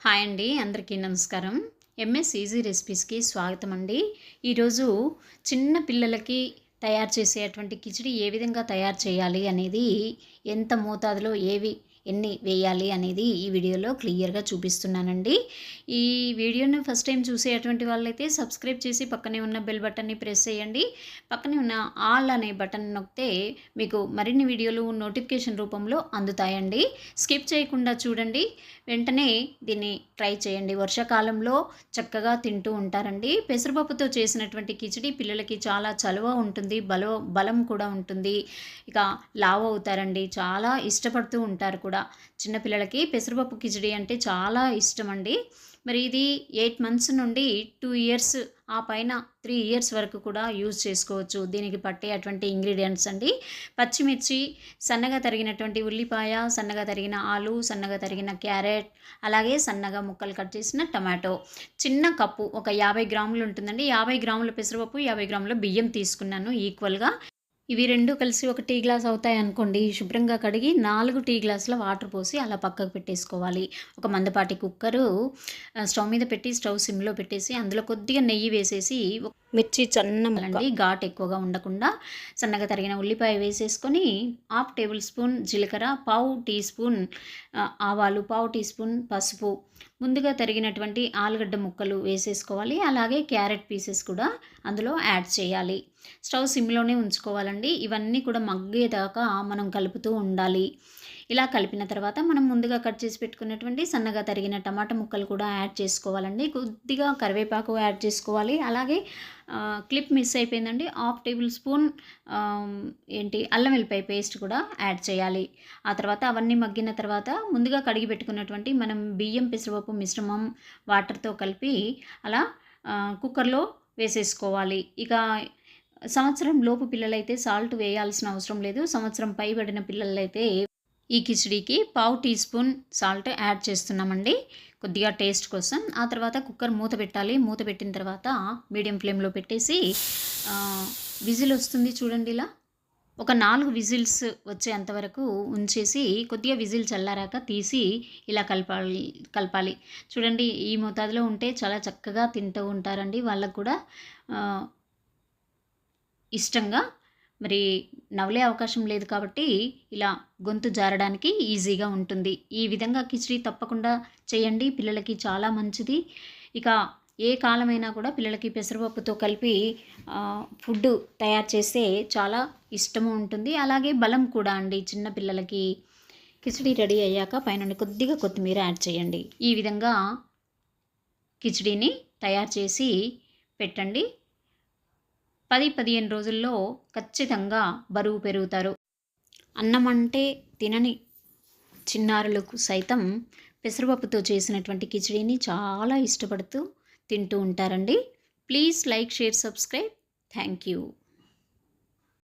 Hi అండి అందరికీ నమస్కారం. ఎంఎస్ ఈజీ రెసిపీస్కి స్వాగతం అండి. ఈరోజు చిన్న పిల్లలకి తయారు చేసేటువంటి కిచిడి ఏ విధంగా తయారు చేయాలి అనేది ఎంత మోతాదులో ఏవి ఎన్ని వేయాలి అనేది ఈ వీడియోలో క్లియర్గా చూపిస్తున్నానండి. ఈ వీడియోని ఫస్ట్ టైం చూసేటువంటి వాళ్ళైతే సబ్స్క్రైబ్ చేసి పక్కనే ఉన్న బెల్ బటన్ని ప్రెస్ చేయండి. పక్కనే ఉన్న ఆల్ అనే బటన్ నొక్కితే మీకు మరిన్ని వీడియోలు నోటిఫికేషన్ రూపంలో అందుతాయండి. స్కిప్ చేయకుండా చూడండి. వెంటనే దీన్ని ట్రై చేయండి. వర్షాకాలంలో చక్కగా తింటూ ఉంటారండి. పెసరపప్పుతో చేసినటువంటి కిచిడి పిల్లలకి చాలా చలువ ఉంటుంది. బల బలం కూడా ఉంటుంది. ఇక లావ్ అవుతారండి. చాలా ఇష్టపడుతూ ఉంటారు కూడా. చిన్నపిల్లలకి పెసరపప్పు కిచిడి అంటే చాలా ఇష్టం అండి మరి ఇది ఎయిట్ మంత్స్ నుండి టూ ఇయర్స్ ఆ పైన త్రీ ఇయర్స్ వరకు కూడా యూజ్ చేసుకోవచ్చు. దీనికి పట్టే అటువంటి ఇంగ్రీడియంట్స్ అండి. పచ్చిమిర్చి సన్నగా తరిగినటువంటి ఉల్లిపాయ సన్నగా తరిగిన ఆలు సన్నగా తరిగిన క్యారెట్ అలాగే సన్నగా ముక్కలు కట్ చేసిన టమాటో. చిన్న కప్పు ఒక యాభై గ్రాములు ఉంటుందండి. యాభై గ్రాముల పెసరపప్పు యాభై గ్రాముల బియ్యం తీసుకున్నాను ఈక్వల్గా. ఇవి రెండు కలిసి ఒక టీ గ్లాస్ అవుతాయి అనుకోండి శుభ్రంగా కడిగి నాలుగు టీ గ్లాసుల వాటర్ పోసి అలా పక్కకు పెట్టేసుకోవాలి. ఒక మందపాటి కుక్కరు స్టవ్ మీద పెట్టి స్టవ్ సిమ్లో పెట్టేసి అందులో కొద్దిగా నెయ్యి వేసేసి మిర్చి చన్నమలండి ఘాట్ ఎక్కువగా ఉండకుండా సన్నగా తరిగిన ఉల్లిపాయ వేసేసుకొని హాఫ్ టేబుల్ స్పూన్ జీలకర్ర పావు టీ స్పూన్ ఆవాలు పావు టీ స్పూన్ పసుపు. ముందుగా తరిగినటువంటి ఆలుగడ్డ ముక్కలు వేసేసుకోవాలి. అలాగే క్యారెట్ పీసెస్ కూడా అందులో యాడ్ చేయాలి. స్టవ్ సిమ్లోనే ఉంచుకోవాలండి. ఇవన్నీ కూడా మగ్గేదాకా మనం కలుపుతూ ఉండాలి. ఇలా కలిపిన తర్వాత మనం ముందుగా కట్ చేసి పెట్టుకున్నటువంటి సన్నగా తరిగిన టమాటా ముక్కలు కూడా యాడ్ చేసుకోవాలండి. కొద్దిగా కరివేపాకు యాడ్ చేసుకోవాలి. అలాగే క్లిప్ మిస్ అయిపోయిందండి. హాఫ్ టేబుల్ స్పూన్ ఏంటి అల్లం వెల్లిపాయ పేస్ట్ కూడా యాడ్ చేయాలి. ఆ తర్వాత అవన్నీ మగ్గిన తర్వాత ముందుగా కడిగి పెట్టుకున్నటువంటి మనం బియ్యం పెసరపప్పు మిశ్రమం వాటర్తో కలిపి అలా కుక్కర్లో వేసేసుకోవాలి. ఇక సంవత్సరం లోపు పిల్లలైతే సాల్ట్ వేయాల్సిన అవసరం లేదు. సంవత్సరం పైబడిన పిల్లలైతే ఈ కిచడీకి పావు టీ స్పూన్ సాల్ట్ యాడ్ చేస్తున్నామండి. కొద్దిగా టేస్ట్ కోసం. ఆ తర్వాత కుక్కర్ మూత పెట్టాలి. మూత పెట్టిన తర్వాత మీడియం ఫ్లేమ్లో పెట్టేసి విజిల్ వస్తుంది చూడండి ఇలా. ఒక నాలుగు విజిల్స్ వచ్చేంతవరకు ఉంచేసి కొద్దిగా విజిల్ చల్లారాక తీసి ఇలా కలపాలి కలపాలి. చూడండి ఈ మోతాదులో ఉంటే చాలా చక్కగా తింటూ ఉంటారండి. వాళ్ళకు కూడా ఇష్టంగా మరి నవలే అవకాశం లేదు కాబట్టి ఇలా గొంతు జారడానికి ఈజీగా ఉంటుంది. ఈ విధంగా కిచిడి తప్పకుండా చేయండి. పిల్లలకి చాలా మంచిది. ఇక ఏ కాలమైనా కూడా పిల్లలకి పెసరపప్పుతో కలిపి ఫుడ్ తయారు చేస్తే చాలా ఇష్టము ఉంటుంది. అలాగే బలం కూడా అండి. చిన్న పిల్లలకి కిచిడి రెడీ అయ్యాక పైన కొద్దిగా కొత్తిమీర యాడ్ చేయండి. ఈ విధంగా కిచిడిని తయారు చేసి పెట్టండి. పది పదిహేను రోజుల్లో ఖచ్చితంగా బరువు పెరుగుతారు. అన్నం అంటే తినని చిన్నారులకు సైతం పెసరపప్పుతో చేసినటువంటి కిచడీని చాలా ఇష్టపడుతూ తింటూ ఉంటారండి. Please like share subscribe. Thank you.